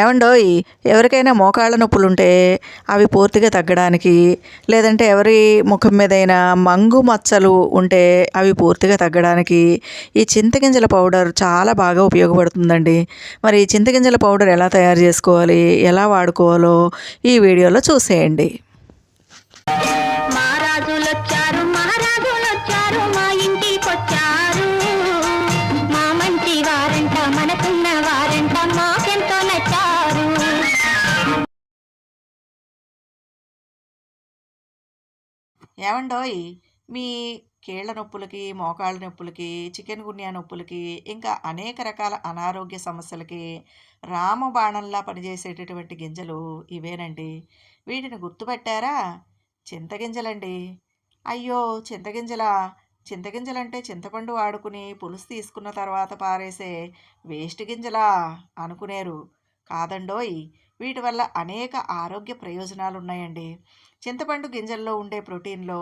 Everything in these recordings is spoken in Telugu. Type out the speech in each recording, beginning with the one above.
ఏమండోయ్ ఎవరికైనా మోకాళ్ళ నొప్పులు ఉంటే అవి పూర్తిగా తగ్గడానికి లేదంటే ఎవరి ముఖం మీదైనా మంగు మచ్చలు ఉంటే అవి పూర్తిగా తగ్గడానికి ఈ చింతగింజల పౌడర్ చాలా బాగా ఉపయోగపడుతుందండి. మరి ఈ చింతగింజల పౌడర్ ఎలా తయారు చేసుకోవాలి ఎలా వాడుకోవాలో ఈ వీడియోలో చూసేయండి. ఏమండోయ్? మీ కీళ్ళ నొప్పులకి మోకాళ్ళ నొప్పులకి చికెన్ గున్యా నొప్పులకి ఇంకా అనేక రకాల అనారోగ్య సమస్యలకి రామబాణంలా పనిచేసేటటువంటి గింజలు ఇవేనండి. వీటిని గుర్తుపెట్టారా? చింతగింజలండి. అయ్యో చింతగింజలా చింతగింజలంటే చింతపండు వాడుకుని పులుసు తీసుకున్న తర్వాత పారేసే వేస్ట్ గింజలా అనుకునేరు. కాదండోయ్ వీటి వల్ల అనేక ఆరోగ్య ప్రయోజనాలు ఉన్నాయండి చింతపండు గింజల్లో ఉండే ప్రోటీన్లో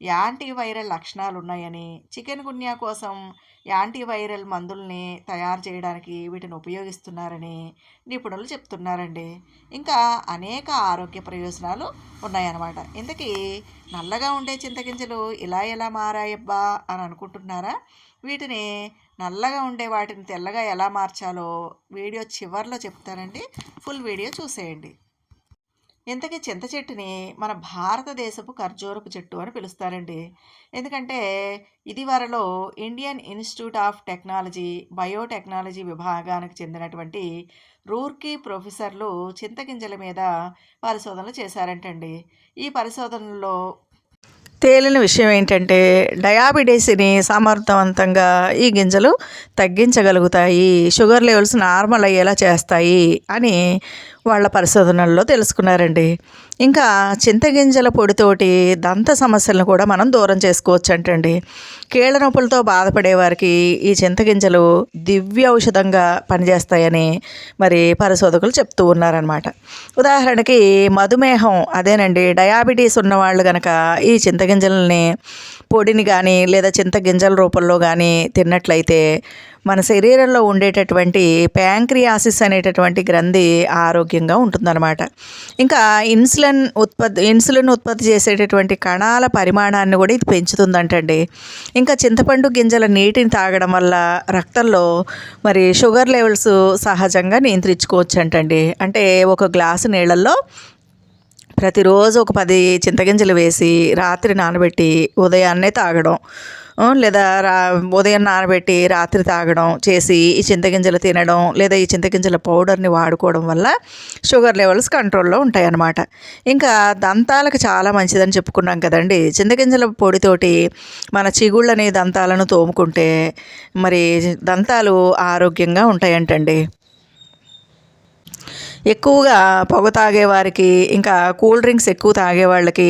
యాంటీవైరల్ లక్షణాలు ఉన్నాయని చికెన్ గున్యా కోసం యాంటీవైరల్ మందుల్ని తయారు చేయడానికి వీటిని ఉపయోగిస్తున్నారని నిపుణులు చెప్తున్నారండి. ఇంకా అనేక ఆరోగ్య ప్రయోజనాలు ఉన్నాయన్నమాట. ఇంతకీ నల్లగా ఉండే చింతగింజలు ఇలా ఎలా మారాయబ్బా అని అనుకుంటున్నారా? వీటిని నల్లగా ఉండే వాటిని తెల్లగా ఎలా మార్చాలో వీడియో చివర్లో చెప్తానండి. ఫుల్ వీడియో చూసేయండి. ఇంతకీ చింత చెట్టుని మన భారతదేశపు ఖర్జూరపు చెట్టు అని పిలుస్తారండి. ఎందుకంటే ఇది వరలో Indian Institute of Technology biotechnology విభాగానికి చెందినటువంటి రూర్కీ ప్రొఫెసర్లు చింతగింజల మీద పరిశోధనలు చేశారంటండి. ఈ పరిశోధనలో తేలిన విషయం ఏంటంటే డయాబెటీస్ని సమర్థవంతంగా ఈ గింజలు తగ్గించగలుగుతాయి షుగర్ లెవెల్స్ నార్మల్ అయ్యేలా చేస్తాయి అని వాళ్ళ పరిశోధనల్లో తెలుసుకున్నారండి. ఇంకా చింతగింజల పొడితోటి దంత సమస్యలను కూడా మనం దూరం చేసుకోవచ్చు అంటండి కీళ్ళ నొప్పులతో బాధపడే వారికి ఈ చింతగింజలు దివ్య ఔషధంగా పనిచేస్తాయని మరి పరిశోధకులు చెప్తూ ఉన్నారనమాట ఉదాహరణకి మధుమేహం అదేనండి. డయాబెటీస్ ఉన్నవాళ్ళు కనుక ఈ చింతగింజలని పొడిని కానీ లేదా చింతగింజల రూపంలో కానీ తిన్నట్లయితే మన శరీరంలో ఉండేటటువంటి ప్యాంక్రియాసిస్ అనేటటువంటి గ్రంథి ఆరోగ్యంగా ఉంటుందన్నమాట. ఇంకా ఇన్సులిన్ ఉత్పత్తి ఇన్సులిన్ ఉత్పత్తి చేసేటటువంటి కణాల పరిమాణాన్ని కూడా ఇది పెంచుతుందంటండి. ఇంకా చింతపండు గింజల నీటిని తాగడం వల్ల రక్తంలో మరి షుగర్ లెవెల్స్ సహజంగా నియంత్రించుకోవచ్చు అంటండి అంటే ఒక గ్లాసు నీళ్ళల్లో ప్రతిరోజు ఒక పది చింతగింజలు వేసి రాత్రి నానబెట్టి ఉదయాన్నే తాగడం. లేదా రా ఉదయం నానబెట్టి రాత్రి తాగడం చేసి ఈ చింతగింజలు తినడం లేదా ఈ చింతగింజల పౌడర్ని వాడుకోవడం వల్ల షుగర్ లెవెల్స్ కంట్రోల్లో ఉంటాయి అన్నమాట ఇంకా దంతాలకు చాలా మంచిదని చెప్పుకున్నాం కదండి. చింతగింజల పొడితోటి మన చిగుళ్ళని దంతాలను తోముకుంటే మరి దంతాలు ఆరోగ్యంగా ఉంటాయంటండి. ఎక్కువగా పొగ తాగేవారికి ఇంకా కూల్ డ్రింక్స్ ఎక్కువ తాగే వాళ్ళకి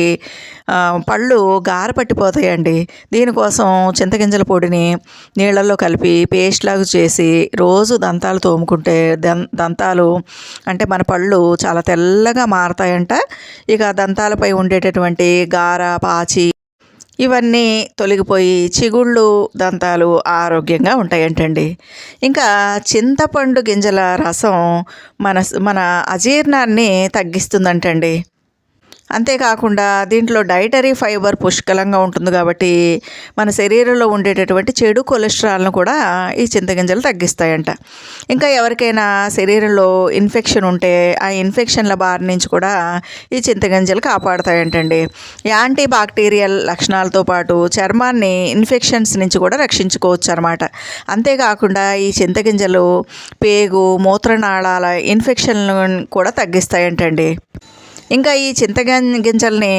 పళ్ళు గార పట్టిపోతాయండి. దీనికోసం చింతగింజల పొడిని నీళ్ళల్లో కలిపి పేస్ట్ లాగా చేసి రోజు దంతాలు తోముకుంటే దం దంతాలు అంటే మన పళ్ళు చాలా తెల్లగా మారతాయంట. ఇక దంతాలపై ఉండేటటువంటి గార పాచి ఇవన్నీ తొలగిపోయి చిగుళ్ళు దంతాలు ఆరోగ్యంగా ఉంటాయంటండి. ఇంకా చింతపండు గింజల రసం మన మన అజీర్ణాన్ని తగ్గిస్తుందంటండి. అంతేకాకుండా దీంట్లో డైటరీ ఫైబర్ పుష్కలంగా ఉంటుంది కాబట్టి మన శరీరంలో ఉండేటటువంటి చెడు కొలెస్ట్రాల్ను కూడా ఈ చింతగింజలు తగ్గిస్తాయంట. ఇంకా ఎవరికైనా శరీరంలో ఇన్ఫెక్షన్ ఉంటే ఆ ఇన్ఫెక్షన్ల బారి నుంచి కూడా ఈ చింతగింజలు కాపాడుతాయంటండి. యాంటీ బాక్టీరియల్ లక్షణాలతో పాటు చర్మాన్ని ఇన్ఫెక్షన్స్ నుంచి కూడా రక్షించుకోవచ్చు అనమాట అంతేకాకుండా ఈ చింతగింజలు పేగు మూత్రనాళాల ఇన్ఫెక్షన్లను కూడా తగ్గిస్తాయంటండి. ఇంకా ఈ చింతగం గింజల్ని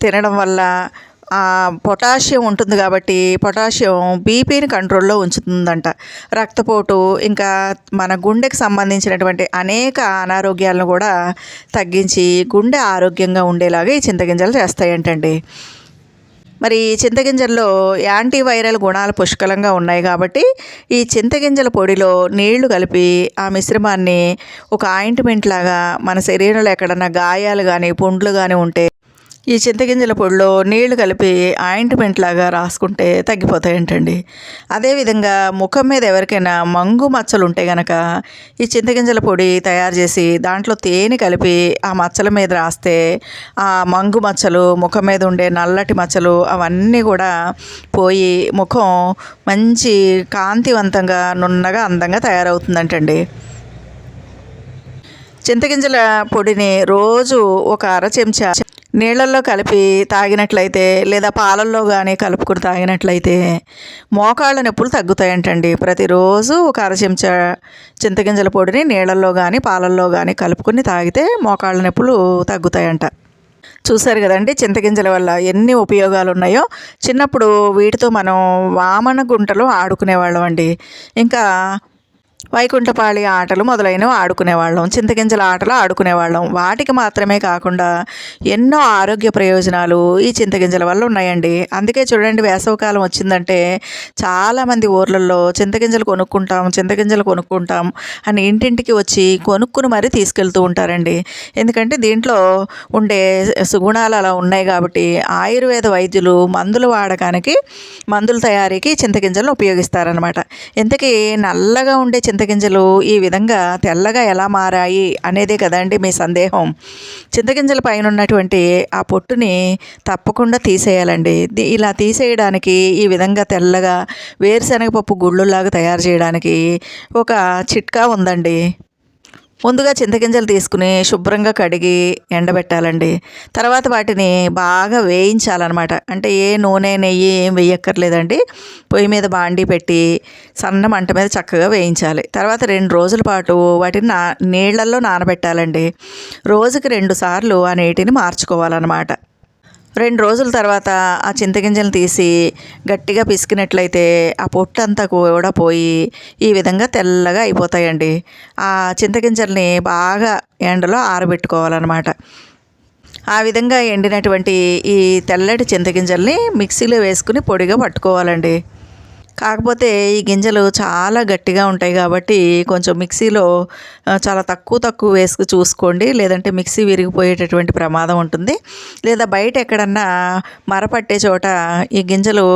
తినడం వల్ల పొటాషియం ఉంటుంది కాబట్టి పొటాషియం బీపీని కంట్రోల్లో ఉంచుతుందంట. రక్తపోటు ఇంకా మన గుండెకి సంబంధించినటువంటి అనేక అనారోగ్యాలను కూడా తగ్గించి గుండె ఆరోగ్యంగా ఉండేలాగా ఈ చింతగింజలు చేస్తాయంటండి. మరి చింతగింజల్లో యాంటీవైరల్ గుణాలు పుష్కలంగా ఉన్నాయి కాబట్టి ఈ చింతగింజల పొడిలో నీళ్ళు కలిపి ఆ మిశ్రమాన్ని ఒక ఆయింట్మెంట్ లాగా మన శరీరంలో ఎక్కడన్నా గాయాలు కానీ పుండ్లు కానీ ఉంటే ఈ చింతగింజల పొడిలో నీళ్ళు కలిపి ఆయింట్మెంట్ లాగా రాసుకుంటే తగ్గిపోతాయంటండి. అదేవిధంగా ముఖం మీద ఎవరికైనా మంగు మచ్చలు ఉంటే గనక ఈ చింతగింజల పొడి తయారు చేసి దాంట్లో తేనె కలిపి ఆ మచ్చల మీద రాస్తే ఆ మంగు మచ్చలు ముఖం మీద ఉండే నల్లటి మచ్చలు అవన్నీ కూడా పోయి ముఖం మంచి కాంతివంతంగా నున్నగా అందంగా తయారవుతుందంటండి. చింతగింజల పొడిని రోజు ఒక అర చెంచా నీళ్ళల్లో కలిపి తాగినట్లయితే లేదా పాలల్లో కానీ కలుపుకుని తాగినట్లయితే మోకాళ్ళ నొప్పులు తగ్గుతాయంటండి. ప్రతిరోజు ఒక అర చెంచా చింతగింజల పొడిని నీళ్ళల్లో కానీ పాలల్లో కానీ కలుపుకొని తాగితే మోకాళ్ళ నొప్పులు తగ్గుతాయంట. చూశారు కదండి చింతగింజల వల్ల ఎన్ని ఉపయోగాలు ఉన్నాయో చిన్నప్పుడు వీటితో మనం వామన గుంటలో ఆడుకునేవాళ్ళం అండి ఇంకా వైకుంఠపాళి ఆటలు మొదలైనవి ఆడుకునేవాళ్ళం. చింతగింజల ఆటలు ఆడుకునేవాళ్ళం. వాటికి మాత్రమే కాకుండా ఎన్నో ఆరోగ్య ప్రయోజనాలు ఈ చింతగింజల వల్ల ఉన్నాయండి. అందుకే చూడండి వేసవకాలం వచ్చిందంటే చాలామంది ఊర్లలో చింతగింజలు కొనుక్కుంటాం చింతగింజలు కొనుక్కుంటాం అని ఇంటింటికి వచ్చి కొనుక్కుని మరీ తీసుకెళ్తూ ఉంటారండి. ఎందుకంటే దీంట్లో ఉండే సుగుణాలు అలా ఉన్నాయి కాబట్టి ఆయుర్వేద వైద్యులు మందులు వాడకానికి మందుల తయారీకి చింతగింజలను ఉపయోగిస్తారనమాట ఇంతకీ నల్లగా ఉండే చింతగింజలు ఈ విధంగా తెల్లగా ఎలా మారాయి అనేదే కదండి మీ సందేహం. చింతగింజల పైన ఉన్నటువంటి ఆ పొట్టుని తప్పకుండా తీసేయాలండి. ఇలా తీసేయడానికి ఈ విధంగా తెల్లగా వేరుశనగపప్పు గుళ్ళులాగా తయారు చేయడానికి ఒక చిట్కా ఉందండి. ముందుగా చింతగింజలు తీసుకుని శుభ్రంగా కడిగి ఎండబెట్టాలండి. తర్వాత వాటిని బాగా వేయించాలన్నమాట. అంటే ఏ నూనె నెయ్యి ఏం వేయక్కర్లేదండి. పొయ్యి మీద బాండి పెట్టి సన్న మంట మీద చక్కగా వేయించాలి. తర్వాత రెండు రోజుల పాటు వాటిని నా నీళ్ళల్లో నానబెట్టాలండి. రోజుకి రెండు సార్లు ఆ నీటిని మార్చుకోవాలన్నమాట. రెండు రోజుల తర్వాత ఆ చింతగింజలు తీసి గట్టిగా పిసికినట్లయితే ఆ పొట్టు అంతా కూడా పోయి ఈ విధంగా తెల్లగా అయిపోతాయండి. ఆ చింతగింజల్ని బాగా ఎండలో ఆరబెట్టుకోవాలన్నమాట. ఆ విధంగా ఎండినటువంటి ఈ తెల్లటి చింతగింజల్ని మిక్సీలో వేసుకుని పొడిగా పట్టుకోవాలండి. కాకపోతే ఈ గింజలు చాలా గట్టిగా ఉంటాయి కాబట్టి కొంచెం మిక్సీలో చాలా తక్కువ తక్కువ వేసుకు చూసుకోండి. లేదంటే మిక్సీ విరిగిపోయేటటువంటి ప్రమాదం ఉంటుంది. లేదా బయట ఎక్కడన్నా మరపట్టే చోట ఈ గింజలు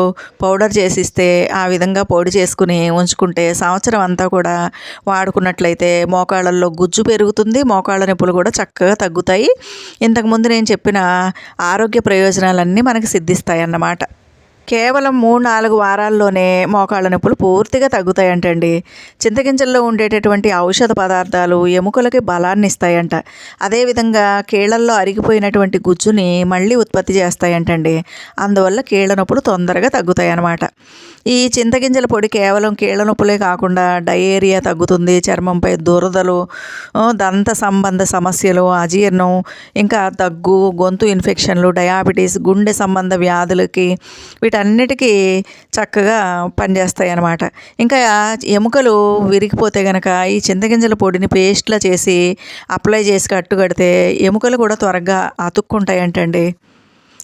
పౌడర్ చేసిస్తే ఆ విధంగా పొడి చేసుకుని ఉంచుకుంటే సంవత్సరం అంతా కూడా వాడుకున్నట్లయితే మోకాళ్ళల్లో గుజ్జు పెరుగుతుంది. మోకాళ్ళ నొప్పులు కూడా చక్కగా తగ్గుతాయి. ఇంతకుముందు నేను చెప్పిన ఆరోగ్య ప్రయోజనాలన్నీ మనకు సిద్ధిస్తాయి అన్నమాట కేవలం మూడు నాలుగు వారాల్లోనే మోకాళ్ళ నొప్పులు పూర్తిగా తగ్గుతాయంటండి. చింతగింజల్లో ఉండేటటువంటి ఔషధ పదార్థాలు ఎముకలకి బలాన్ని ఇస్తాయంట. అదేవిధంగా కీళ్ళల్లో అరిగిపోయినటువంటి గుజ్జుని మళ్ళీ ఉత్పత్తి చేస్తాయంటండి. అందువల్ల కీళ్ళ నొప్పులు తొందరగా తగ్గుతాయి అన్నమాట ఈ చింతగింజల పొడి కేవలం కీళ్ళ నొప్పులే కాకుండా డయేరియా తగ్గుతుంది చర్మంపై దురదలు దంత సంబంధ సమస్యలు అజీర్ణం ఇంకా దగ్గు గొంతు ఇన్ఫెక్షన్లు డయాబెటీస్ గుండె సంబంధ వ్యాధులకి వీటన్నిటికీ చక్కగా పనిచేస్తాయి అన్నమాట ఇంకా ఎముకలు విరిగిపోతే గనక ఈ చింతగింజల పొడిని పేస్ట్లా చేసి అప్లై చేసి కట్టు కడితే ఎముకలు కూడా త్వరగా అతుక్కుంటాయంటండి.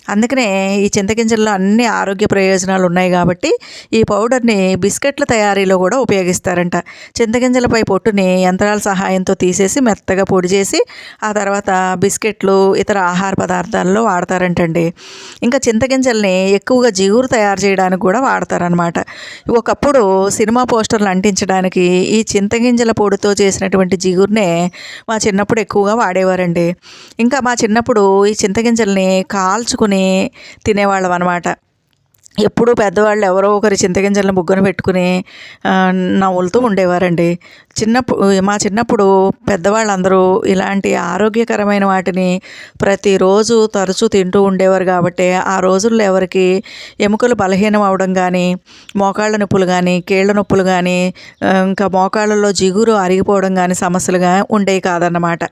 అందుకనే ఈ చింతగింజల్లో అన్ని ఆరోగ్య ప్రయోజనాలు ఉన్నాయి కాబట్టి ఈ పౌడర్ని బిస్కెట్ల తయారీలో కూడా ఉపయోగిస్తారంట. చింతగింజలపై పొట్టుని యంత్రాల సహాయంతో తీసేసి మెత్తగా పొడి చేసి ఆ తర్వాత బిస్కెట్లు ఇతర ఆహార పదార్థాల్లో వాడతారంటండి. ఇంకా చింతగింజల్ని ఎక్కువగా జిగురు తయారు చేయడానికి కూడా వాడతారనమాట. ఒకప్పుడు సినిమా పోస్టర్లు అంటించడానికి ఈ చింతగింజల పొడితో చేసినటువంటి జిగురునే మా చిన్నప్పుడు ఎక్కువగా వాడేవారండి. ఇంకా మా చిన్నప్పుడు ఈ చింతగింజల్ని కాల్చుకుని తినేవాళ్ళం అనమాట ఎప్పుడూ పెద్దవాళ్ళు ఎవరో ఒకరి చింతగింజలను బుగ్గన పెట్టుకుని ఆ, నవ్వులుతూ ఉండేవారండి. చిన్నప్పుడు మా చిన్నప్పుడు పెద్దవాళ్ళందరూ ఇలాంటి ఆరోగ్యకరమైన వాటిని ప్రతిరోజు తరచూ తింటూ ఉండేవారు కాబట్టి ఆ రోజుల్లో ఎవరికి ఎముకలు బలహీనం అవడం కానీ మోకాళ్ళ నొప్పులు కానీ కీళ్ళ నొప్పులు కానీ ఇంకా మోకాళ్ళలో జిగురు అరిగిపోవడం కానీ సమస్యలుగా ఉండేవి కాదన్నమాట.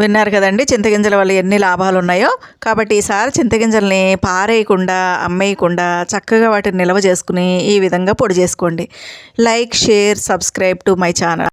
విన్నారు కదండి. చింతగింజల వల్ల ఎన్ని లాభాలు ఉన్నాయో. కాబట్టి ఈసారి చింతగింజల్ని పారేయకుండా అమ్మేయకుండా చక్కగా వాటిని నిల్వ చేసుకుని ఈ విధంగా పొడి చేసుకోండి. Like share subscribe to my channel.